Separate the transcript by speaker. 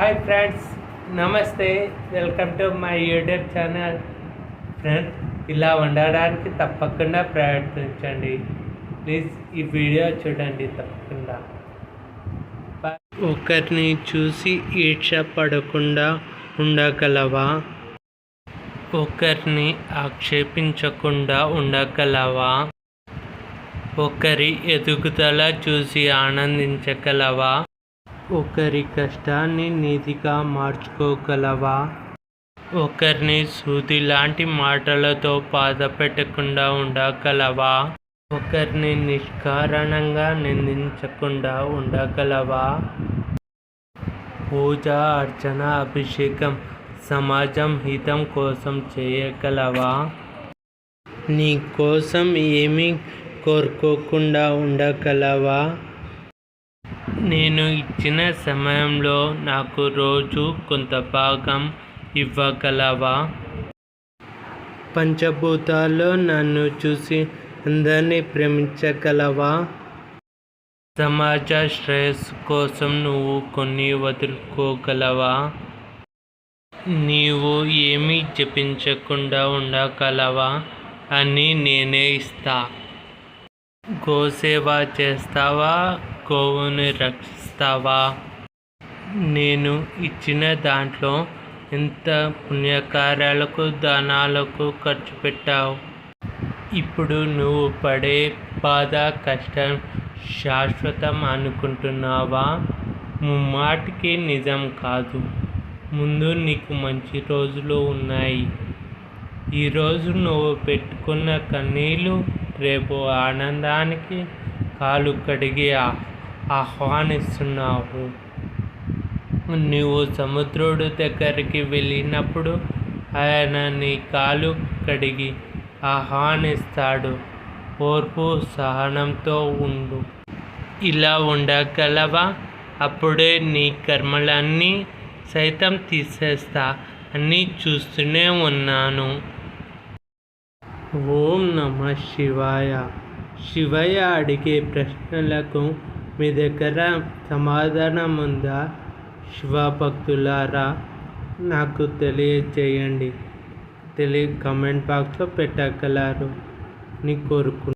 Speaker 1: Hi friends నమస్తే. Welcome to my YouTube channel friends ఇలా ఉండడానికి తప్పకుండా ప్రయత్నించండి. ప్లీజ్ ఈ వీడియో చూడండి తప్పకుండా. ఒకరిని చూసి ఈర్ష పడకుండా ఉండగలవా? ఒకరిని ఆక్షేపించకుండా ఉండగలవా? ఒకరి ఎదుగుదల చూసి ఆనందించగలవా? ఒకరి కష్టాన్ని నిధిగా మార్చుకోగలవా? ఒకరిని సూది లాంటి మాటలతో బాధ పెట్టకుండా ఉండగలవా? ఒకరిని నిష్కారణంగా నిందించకుండా ఉండగలవా? పూజ అర్చన అభిషేకం సమాజం హితం కోసం చేయగలవా? నీ కోసం ఏమీ కోరుకోకుండా ఉండగలవా? నేను ఇచ్చిన సమయంలో నాకు రోజు కొంత భాగం ఇవ్వగలవా? పంచభూతాల్లో నన్ను చూసి అందరినీ ప్రేమించగలవా? సమాజ శ్రేయస్సు కోసం నువ్వు కొన్ని వదులుకోగలవా? నీవు ఏమీ జపించకుండా ఉండగలవా అని నేనే ఇస్తా. గోసేవ చేస్తావా? కోవును రక్షిస్తావా? నేను ఇచ్చిన దాంట్లో ఎంత పుణ్యకార్యాలకు దానాలకు ఖర్చు పెట్టావు? ఇప్పుడు నువ్వు పడే బాధ కష్టం శాశ్వతం అనుకుంటున్నావా? ముమ్మాటికి నిజం కాదు. ముందు నీకు మంచి రోజులు ఉన్నాయి. ఈరోజు నువ్వు పెట్టుకున్న కన్నీళ్ళు రేపు ఆనందానికి కాలు కడిగే ఆహ్వానిస్తున్నావు. నీవు సముద్రుడు దగ్గరికి వెళ్ళినప్పుడు ఆయన నీ కాలు కడిగి ఆహ్వానిస్తాడు. ఓర్పు సహనంతో ఉండు. ఇలా ఉండగలవా? అప్పుడే నీ కర్మలన్నీ సైతం తీసేస్తా అని చూస్తూనే ఉన్నాను. ఓం నమ శివాయ. శివయ్య అడిగే ప్రశ్నలకు మీ దగ్గర సమాధానం ఉందా శివభక్తులారా నాకు తెలియజేయండి. తెలియ కమెంట్ బాక్స్లో పెట్టగలరు. అని కోరుకు